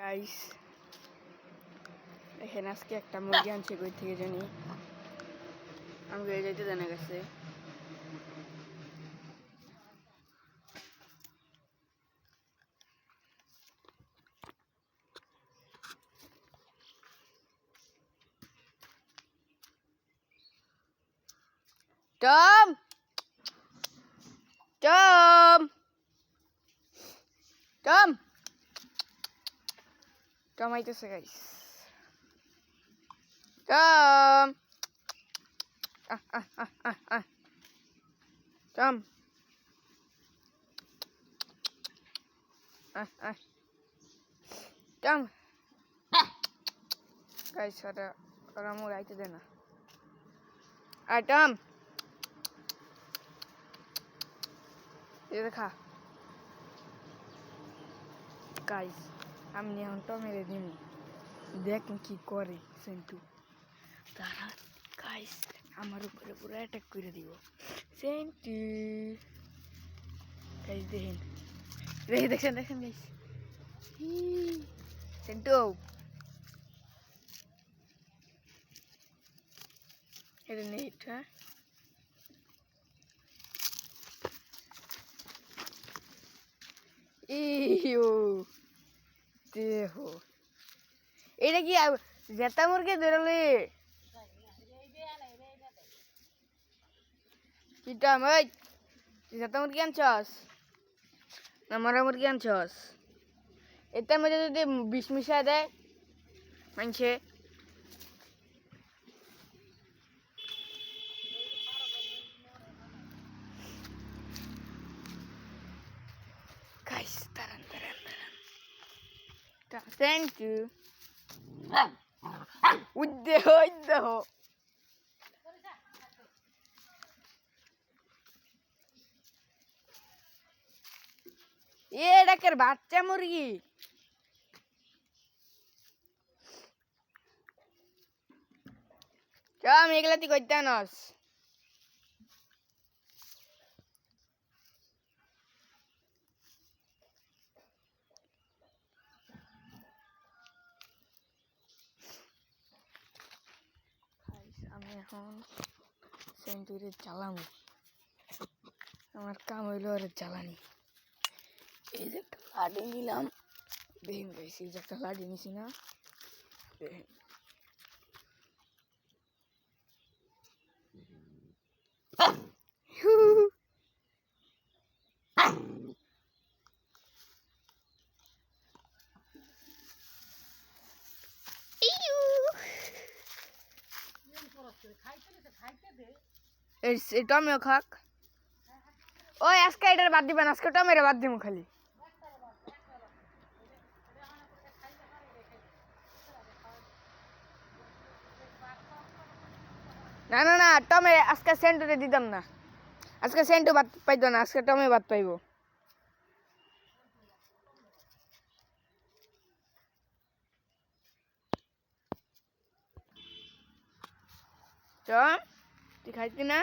Guys এখানে আজকে একটা মুরগি আনছে কই থেকে জানি। এই যাইতে জানা গেছে। টম! টম! টম! টম আইতেছে গাইস আহ আহ টম গাইস ওরা ওরা মোর আইতে দে না। আয় টম এই দেখা। গাইস আমি এখন টমেরে দিন দেখ কি করে সেন্টু। তারা গাইস আমার উপরে পুরো অ্যাটাক করে দিব। সেন্টু। গাইস দেখেন। দেখে দেখছেন দেখেন গাইস সেন্টু। এটা নেট হ্যাঁ। ইউ দেহ। এটা কি জেতা মুরগি ধরলে কিটা ভাই জেতা মুরগি আনছস? না, মরা মুরগি আনছস? এটার মধ্যে যদি বিষ মিশায় দেয় মানছে Thank you. উদ্দেহ উদ্দেহ এ ডাকের বাচ্চা মুরগি চম এগুলা তুই করতে নস Guys, আমি এখন সেন্টুরে জ্বালামো। আমার কাম হইল আর জ্বালানি। এই যে একটা লাডি নিলাম। বেহিন গেছি যে একটা লাডি নিছি না দেখেন হু। ইউ। এই টমেও খাক। ওই, আজকে এটার বাদ দিবেন, আজকে টমেরে বাদ দিব খালি। না না না, টমে আজকে সেন্টুরে দিতাম না। আজকে সেন্টু বাদ পাইতো না, আজকে টমে বাদ পাইবো। চ তুই খাইতি না?